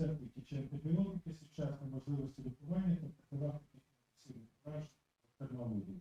антисептики чи антибіотики, сучасні можливості лікування та профілактики інфекційних вражень технологій.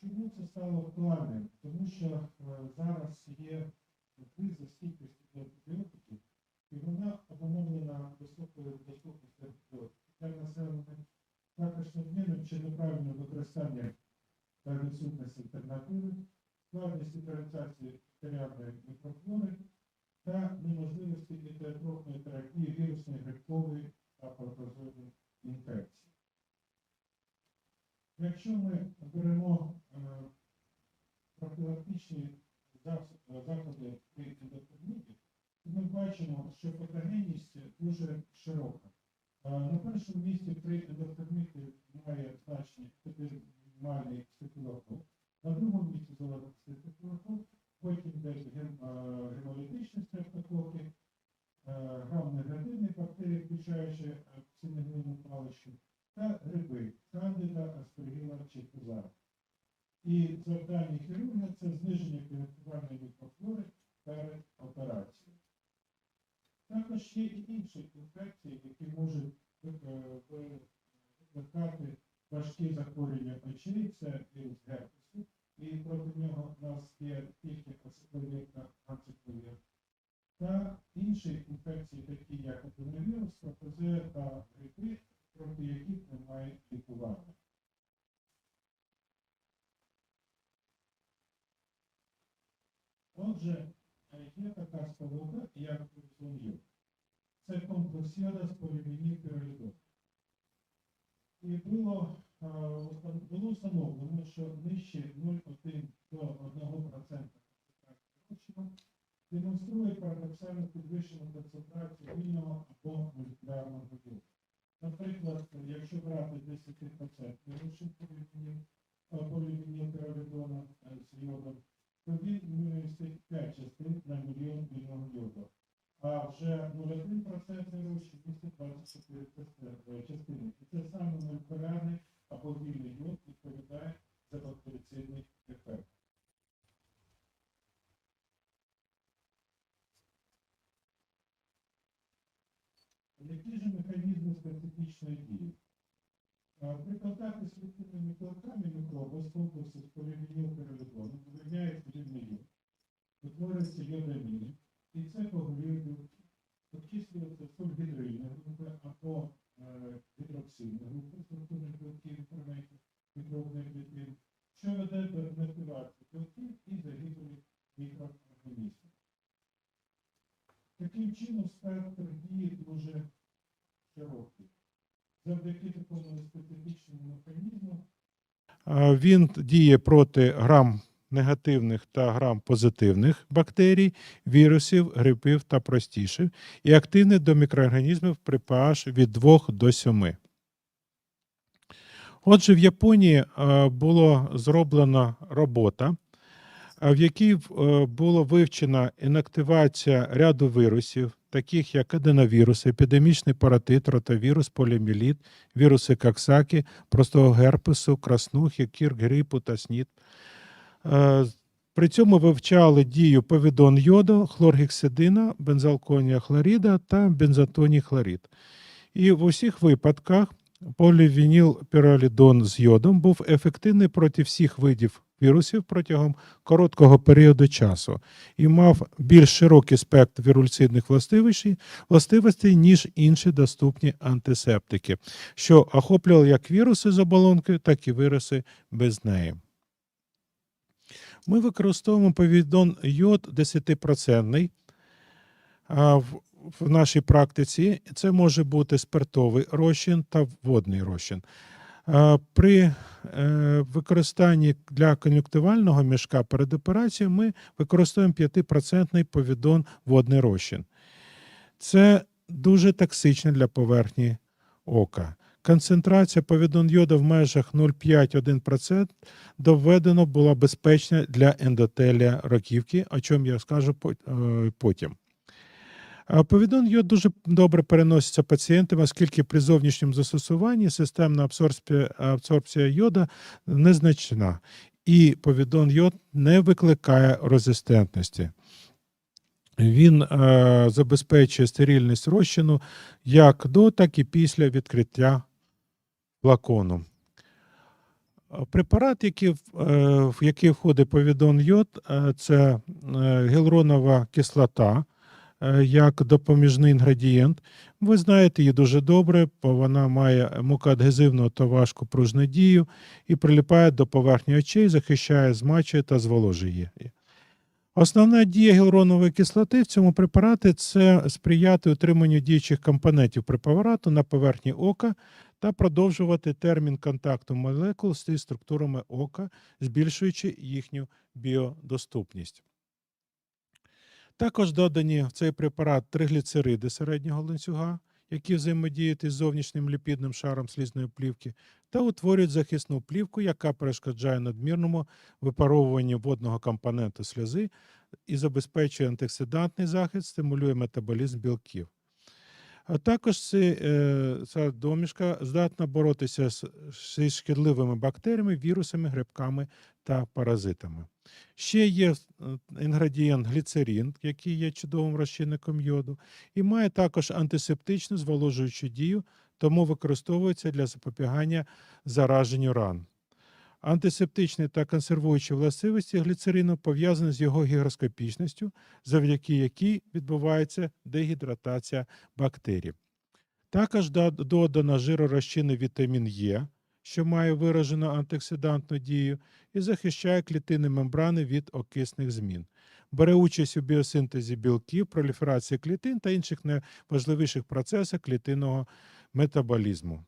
Чому це стало актуальним? Тому що е, зараз є криза стійкості до антибіотиків, і вона обумовлена високою доступністю антибіотиків для населення, також надмірним чи неправильним використанням та відсутність альтернативи, складність диференціації бактеріальної мікрофлори та неможливості ідеотропної терапії вірусної грибкової та протозойної інфекції. Якщо ми беремо е, профілактичні заходи при ендокардиті, то ми бачимо, що патогенність дуже широка. Е, На першому місці при ендокардиті має значення епідеміальний стафілокок, на другому місці золотистий стафілокок, потім йде гем- е, гемолітичні стафілококи, е, грам-негативні бактерії, включаючи е, псинеглинну паличку, та гриби, кандида, аспергіла чи кузара. І завдання хірурга це зниження підготувальної мікрофлори перед операцією. Є і інших інфекцій, які можуть е, ви- викликати важкі захворювання. Очей, це вірус герпесу, і проти нього в нас є тільки ацекловір та ацекловір. Та інші інфекції, такі як аденовірус, протезея та грипи, проти яких немає лікування. Отже, е, є така сполука, як зон'ю. Це комплекс йода з полівініпіролідом. І було, е, устан- було встановлено, що нижче 0,1 до 1% концентрації демонструє парадоксально підвищену концентрацію вільного або молекулярного йоду. Наприклад, якщо брати 10% розчин полівінілпіролідона з йодом, то він містить 5 частин на мільйон вільного йоду. А вже 0,1% розчин містить 24 частини- частини. І це саме молекулярний або вільний йод відповідає за бактерицидний ефект. Які ж механізми специфічної дії? При контакті з ліквідними білками мікроби з комплексу виявляється рівний йод, утворюється йодамін, і це поголює. Обчислюється сульгідрильна група або е, гідроксильна група структурних білків ферментів мікробних клітин, що веде до інактивації білків і загибелі мікроорганізмів. Таким чином спектр дії дуже Завдяки такому специфічному механізму Він діє проти грам негативних та грам позитивних бактерій, вірусів, грибів та простіших і активний до мікроорганізмів при pH від 2 до 7. Отже, в Японії е, було зроблена робота, е, в якій е, було вивчена інактивація ряду вірусів, таких як аденовірус, епідемічний паротит, ротавірус, поліоміеліт, віруси Каксакі, простого герпесу, краснухи, кір, грипу та снід. Е, При цьому вивчали дію повідон йоду, хлоргексидина, бензалконія хлоріда та бензотоній хлорид. І в усіх випадках полівінілпіролідон з йодом був ефективний проти всіх видів вірусів протягом короткого періоду часу і мав більш широкий спектр вірульцидних властивостей, ніж інші доступні антисептики, що охоплювали як віруси з оболонкою, так і віруси без неї. Ми використовуємо повідон йод 10% в, в нашій практиці. Це може бути спиртовий розчин та водний розчин. А, При е, використанні для кон'юктивального мішка перед операцією ми використовуємо 5% повідон водний розчин. Це дуже токсично для поверхні ока. Концентрація повідон йоду в межах 0,5-1% доведено була безпечна для ендотелія раківки, о чому я скажу е, потім. Повідон йод дуже добре переноситься пацієнтам, оскільки при зовнішньому застосуванні системна абсорбція, абсорбція йода незначна. і повідон йод не викликає резистентності. Він е, забезпечує стерильність розчину як до, так і після відкриття флакону. Препарат, який, в- е, який входить повідон йод, е, це е, гіалуронова кислота як допоміжний інгредієнт. Ви знаєте її дуже добре, бо вона має мукоадгезивну та важку пружну дію і прилипає до поверхні очей, захищає, змачує та зволожує її. Основна дія гіалуронової кислоти в цьому препараті це сприяти утриманню діючих компонентів препарату на поверхні ока та продовжувати термін контакту молекул з структурами ока, збільшуючи їхню біодоступність. Також додані в цей препарат тригліцериди середнього ланцюга, які взаємодіють із зовнішнім ліпідним шаром слізної плівки, та утворюють захисну плівку, яка перешкоджає надмірному випаровуванню водного компоненту сльози і забезпечує антиоксидантний захист, стимулює метаболізм білків. А також е, ця домішка здатна боротися з, шкідливими бактеріями, вірусами, грибками та паразитами. Ще є е, інгредієнт гліцерин, який є чудовим розчинником йоду, і має також антисептичну зволожуючу дію, тому використовується для запобігання зараженню ран. Антисептичні та консервуючі властивості гліцерину пов'язані з його гігроскопічністю, завдяки якій відбувається дегідратація бактерій. Також да- додано жиророзчинний вітамін Е, що має виражену антиоксидантну дію і захищає клітини мембрани від окисних змін. Бере участь у біосинтезі білків, проліферації клітин та інших найважливіших процесах клітинного метаболізму.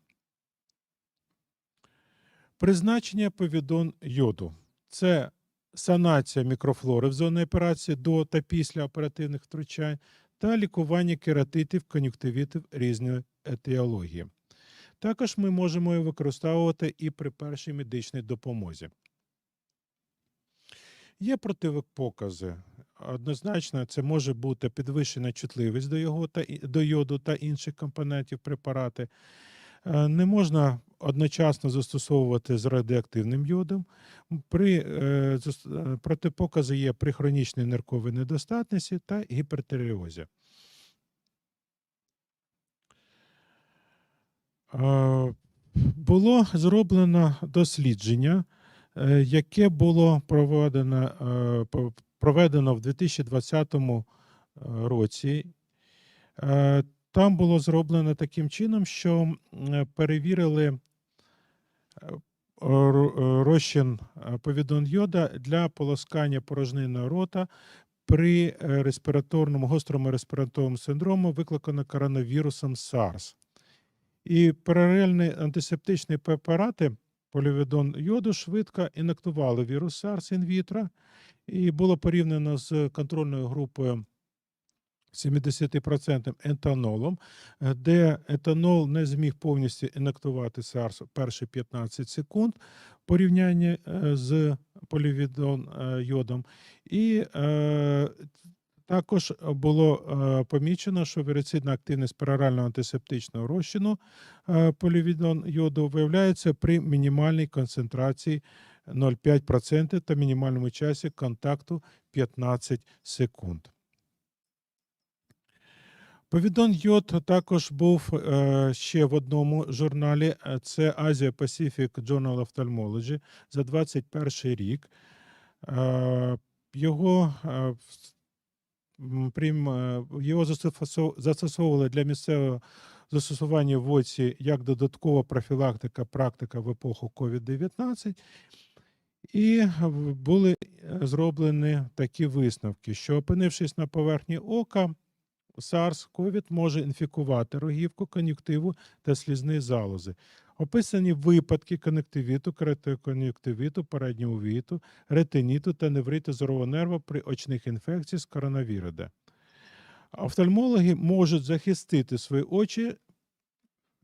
Призначення повідон йоду це санація мікрофлори в зоні операції до та після оперативних втручань та лікування кератитів, кон'юктивітів різної етіології. Також ми можемо його використовувати і при першій медичній допомозі. Є противопокази. Однозначно, це може бути підвищена чутливість до, його та, до йоду та інших компонентів препарати. Е, Не можна одночасно застосовувати з радіоактивним йодом. При, е, е, протипокази є при хронічній нирковій недостатності та гіпертиреозі. Було зроблено дослідження, е, яке було проведено, е, проведено в 2020 році. Е, Там було зроблено таким чином, що е, перевірили е, ро- е, розчин е, повідон йода для полоскання порожнини рота при е, респіраторному гострому респіраторному синдрому, викликаному коронавірусом SARS. І паралельні антисептичні препарати полівідон йоду швидко інактували вірус SARS інвітро, і було порівняно з контрольною групою 70% етанолом, де етанол не зміг повністю інактувати SARS перші 15 секунд в порівнянні е, з полівідон е, йодом. І е, також було е, помічено, що вірицидна активність перорального антисептичного розчину е, полівідон йоду виявляється при мінімальній концентрації 0,5% та мінімальному часі контакту 15 секунд. Повідон йод також був е, ще в одному журналі. е, Це Asia Pacific Journal of Ophthalmology за 21 рік. Е, Його, е, е, його застосовували для місцевого застосування в ОЦІ як додаткова профілактика, практика в епоху COVID-19. І були е, зроблені такі висновки, що опинившись на поверхні ока, SARS-CoV може інфікувати рогівку, кон'юктиву та слізні залози. Описані випадки кон'юктивіту, кератокон'юктивіту, переднього віту, ретиніту та невриту зорового нерва при очних інфекціях з коронавіруса. Офтальмологи можуть захистити свої очі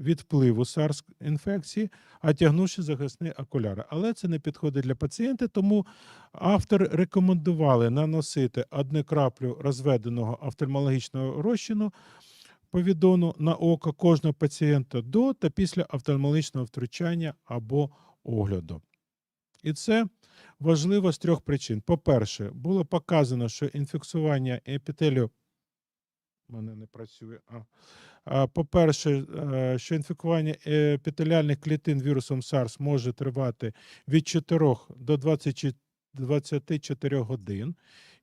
від впливу SARS-інфекції, одягнувши захисні окуляри. Але це не підходить для пацієнта, тому автори рекомендували наносити одну краплю розведеного офтальмологічного розчину повідону на око кожного пацієнта до та після офтальмологічного втручання або огляду. І це важливо з трьох причин. По-перше, було показано, що інфікування епітелію мене не працює. А, По-перше, е, що інфікування епітеліальних клітин вірусом SARS може тривати від 4 до 24 годин.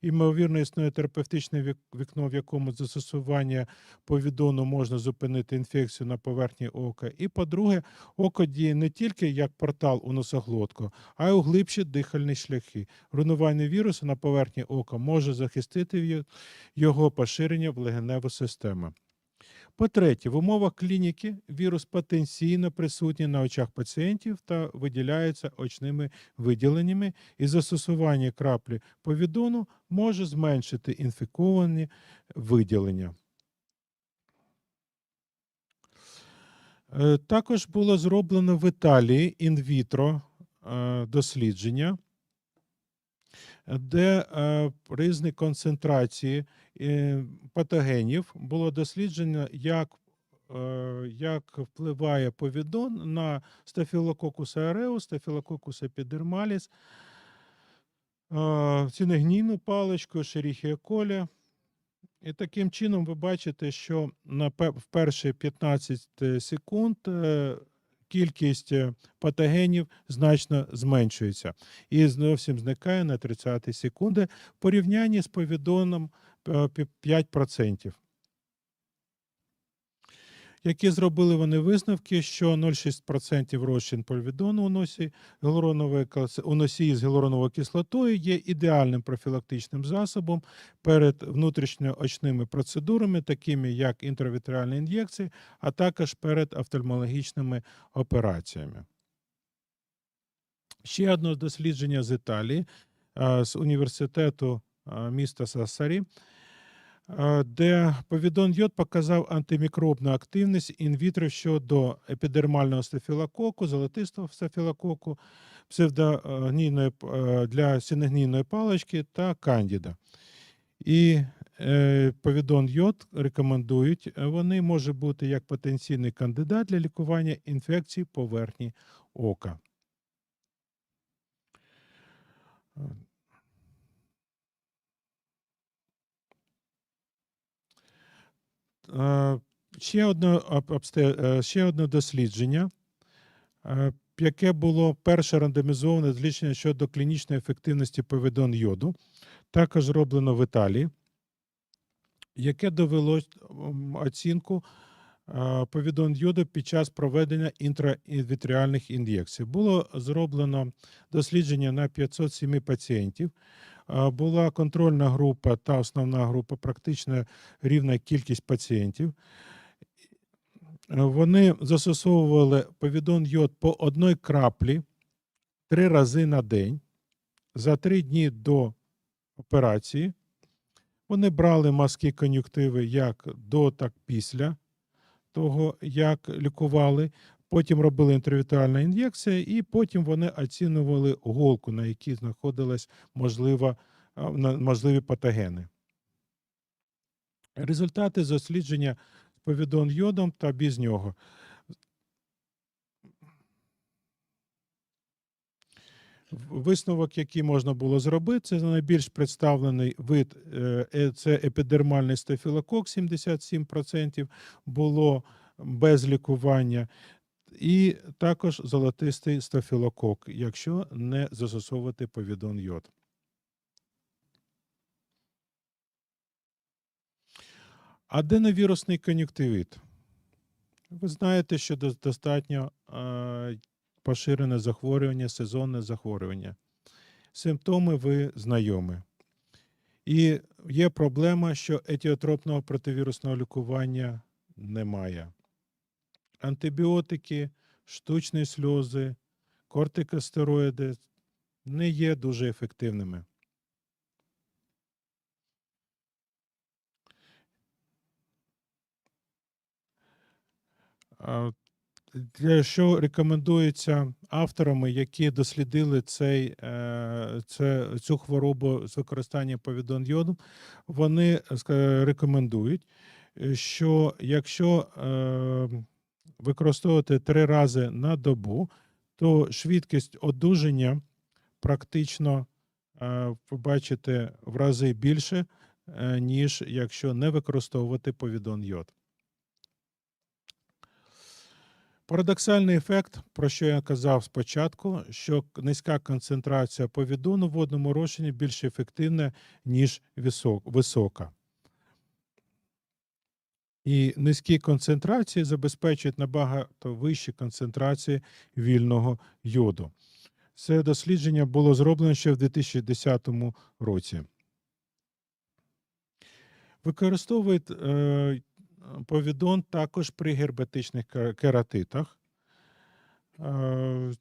Ймовірно, існує терапевтичне вік- вікно, в якому застосування повідону можна зупинити інфекцію на поверхні ока. І по-друге, око діє не тільки як портал у носоглотку, а й у глибші дихальні шляхи. Руйнування вірусу на поверхні ока може захистити його поширення в легеневу систему. По-третє, в умовах клініки вірус потенційно присутній на очах пацієнтів та виділяється очними виділеннями, і застосування краплі повідону може зменшити інфіковані виділення. Е, Також було зроблено в Італії інвітро е, дослідження, де е, різні концентрації е, патогенів було досліджено, як, е, як впливає повідон на стафілококус ауреус, стафілококус епідермаліс, цінегнійну паличку, шеріхія коля. І таким чином ви бачите, що на в перші 15 секунд кількість е, патогенів значно зменшується і зовсім зникає на 30 секунди в порівнянні з повідоном е, пі- 5%. Які зробили вони висновки, що 0,6% розчин повідону у носі у носії з гіалуроновою кислотою є ідеальним профілактичним засобом перед внутрішньоочними процедурами, такими як інтравітріальні ін'єкції, а також перед офтальмологічними операціями. Ще одне дослідження з Італії з університету міста Сассарі, а, де повідон йод показав антимікробну активність інвітро щодо епідермального стафілококу, золотистого стафілококу, псевдогнійної е, для синегнійної палички та кандіда. І е, повідон йод рекомендують, е, вони може бути як потенційний кандидат для лікування інфекцій поверхні ока. Ще одне, е, ще одне дослідження, е, яке було перше рандомізоване дослідження щодо клінічної ефективності повідон йоду, також роблено в Італії, яке довело оцінку е, повідон йоду під час проведення інтравітріальних ін'єкцій. Було зроблено дослідження на 507 пацієнтів. Е, Була контрольна група та основна група, практично рівна кількість пацієнтів. Е, Вони застосовували повідон йод по одній краплі три рази на день за три дні до операції. Вони брали маски кон'юктиви як до, так після того, як лікували. Потім робили інтервітуальна ін'єкція, і потім вони оцінювали голку, на якій знаходились можлива, можливі патогени. Результати дослідження з повідон йодом та без нього. Висновок, який можна було зробити, це найбільш представлений вид е, е, це епідермальний стафілокок, 77% було без лікування, і також золотистий стафілокок, якщо не застосовувати повідон йод. Аденовірусний кон'юктивіт. Ви знаєте, що достатньо поширене захворювання, сезонне захворювання. Симптоми ви знайомі. І є проблема, що етіотропного противірусного лікування немає. Антибіотики, штучні сльози, кортикостероїди не є дуже ефективними. Для- Що рекомендується авторами, які дослідили цей, е, це, цю хворобу з використанням повідон йоду, вони ска- рекомендують, е, що якщо е, використовувати три рази на добу, то швидкість одужання практично е, ви бачите в рази більше, е, ніж якщо не використовувати повідон йод. Парадоксальний ефект, про що я казав спочатку, що низька концентрація повідону в водному розчині більш ефективна, ніж висока. І низькі концентрації забезпечують набагато вищі концентрації вільного йоду. Це дослідження було зроблено ще в 2010 році. Використовують е, повідон також при гербетичних кератитах. Е,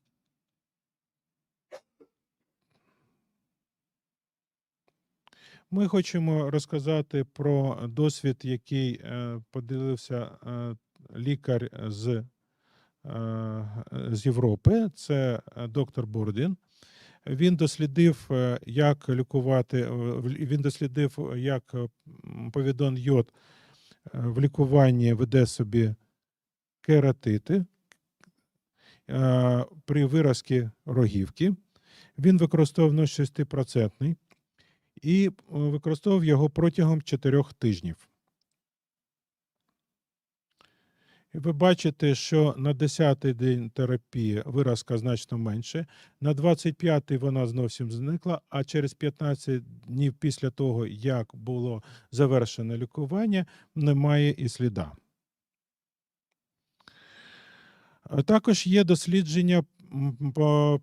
Ми хочемо розказати про досвід, який е, поділився е, лікар з, з Європи. Це доктор Бурдін. Він дослідив, як лікувати, він дослідив, як повідон йод в лікуванні веде собі кератити е, при виразці рогівки. Він використовував 0,6% і е, використовував його протягом 4 тижнів. І ви бачите, що на 10-й день терапії виразка значно менше, на 25-й вона зовсім зникла, а через 15 днів після того, як було завершено лікування, немає і сліда. Також є дослідження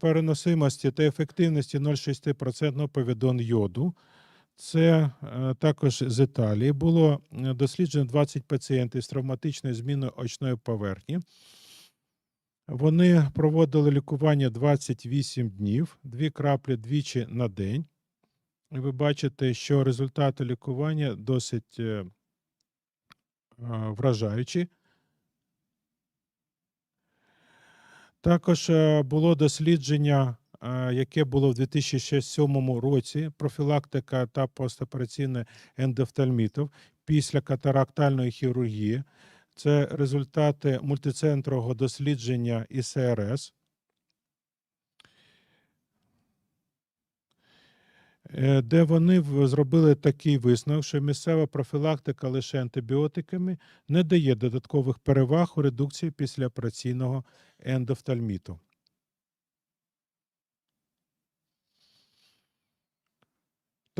переносимості та ефективності 0,6% повідон йоду. Це е, також з Італії. Було е, досліджено 20 пацієнтів з травматичною зміною очної поверхні. Вони проводили лікування 28 днів, дві краплі двічі на день. Ви бачите, що результати лікування досить е, вражаючі. Також було дослідження, яке було в 2007 році, профілактика та постопераційне ендофтальмітів після катарактальної хірургії. Це результати мультицентрового дослідження ІСРС. е, Де вони зробили такий висновок, що місцева профілактика лише антибіотиками не дає додаткових переваг у редукції післяопераційного ендофтальміту.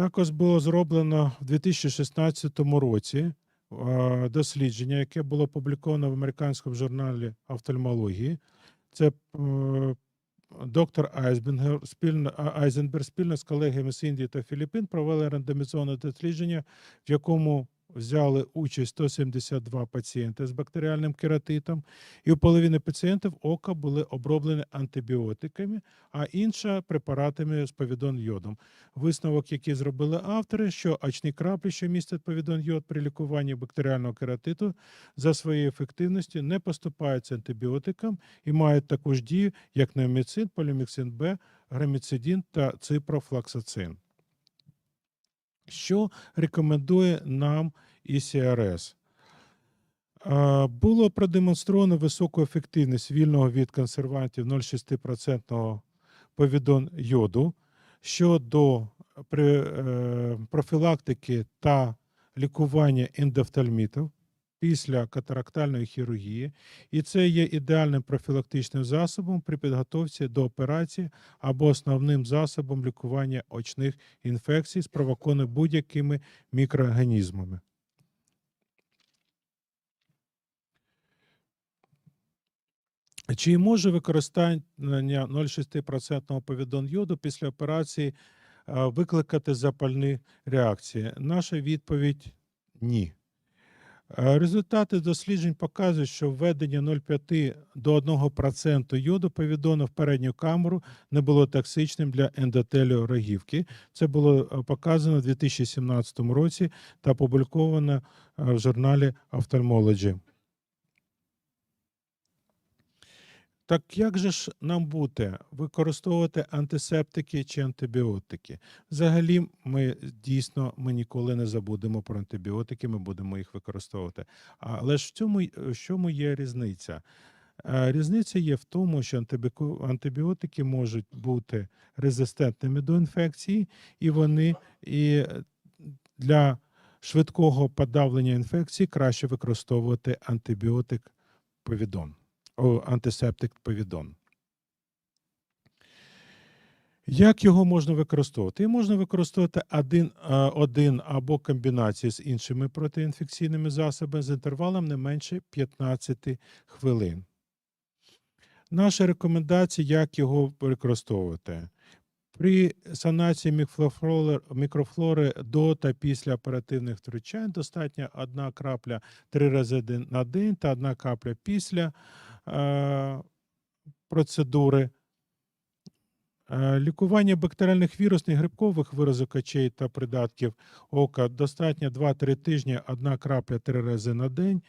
Також було зроблено в 2016 році дослідження, яке було опубліковано в американському журналі офтальмології. Це е, доктор Айзбенгер спільно Айзенберг спільно з колегами з Індії та Філіппін провели рандомізоване дослідження, в якому взяли участь 172 пацієнти з бактеріальним кератитом, і у половини пацієнтів ока були оброблені антибіотиками, а інша препаратами з повідон йодом. Висновок, який зробили автори, що очні краплі, що містять повідон йод при лікуванні бактеріального кератиту, за своєю ефективністю не поступаються антибіотикам і мають таку ж дію, як неоміцин, поліміксин Б, граміцидін та ципрофлаксацин. Що рекомендує нам ІСРС? Е, Було продемонстровано високу ефективність вільного від консервантів 0,6% повідон йоду щодо е, профілактики та лікування ендофтальмітів після катарактальної хірургії, і це є ідеальним профілактичним засобом при підготовці до операції або основним засобом лікування очних інфекцій, спровокованих будь-якими мікроорганізмами. Чи може використання 0,6% повідон йоду після операції викликати запальні реакції? Наша відповідь ні. Е, Результати досліджень показують, що введення 0,5 до 1% йоду повідону в передню камеру не було токсичним для ендотелію рогівки. Це було е, показано в 2017 році та опубліковано е, в журналі Ophthalmology. Так як же ж нам бути використовувати антисептики чи антибіотики? Взагалі, ми дійсно ми ніколи не забудемо про антибіотики, ми будемо їх використовувати. Але ж в цьому в чому є різниця? Е, Різниця є в тому, що антибіотики можуть бути резистентними до інфекції, і вони і для швидкого подавлення інфекції краще використовувати антибіотик повідон, антисептик повідон. Як його можна використовувати? Його можна використовувати один, один або комбінації з іншими протиінфекційними засобами з інтервалом не менше 15 хвилин. Наші рекомендації, як його використовувати. При санації мікрофлори, до та після оперативних втручань достатньо одна крапля три рази на день та одна капля після процедури. Е, Лікування бактеріальних вірусних грибкових виразок очей та придатків ока достатньо 2-3 тижні, одна крапля 3 рази на день.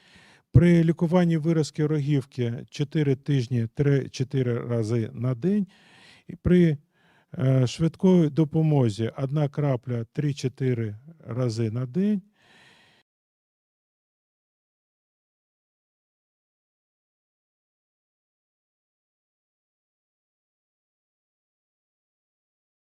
При лікуванні виразки рогівки 4 тижні 3-4 рази на день. І при е, швидкої допомозі одна крапля 3-4 рази на день.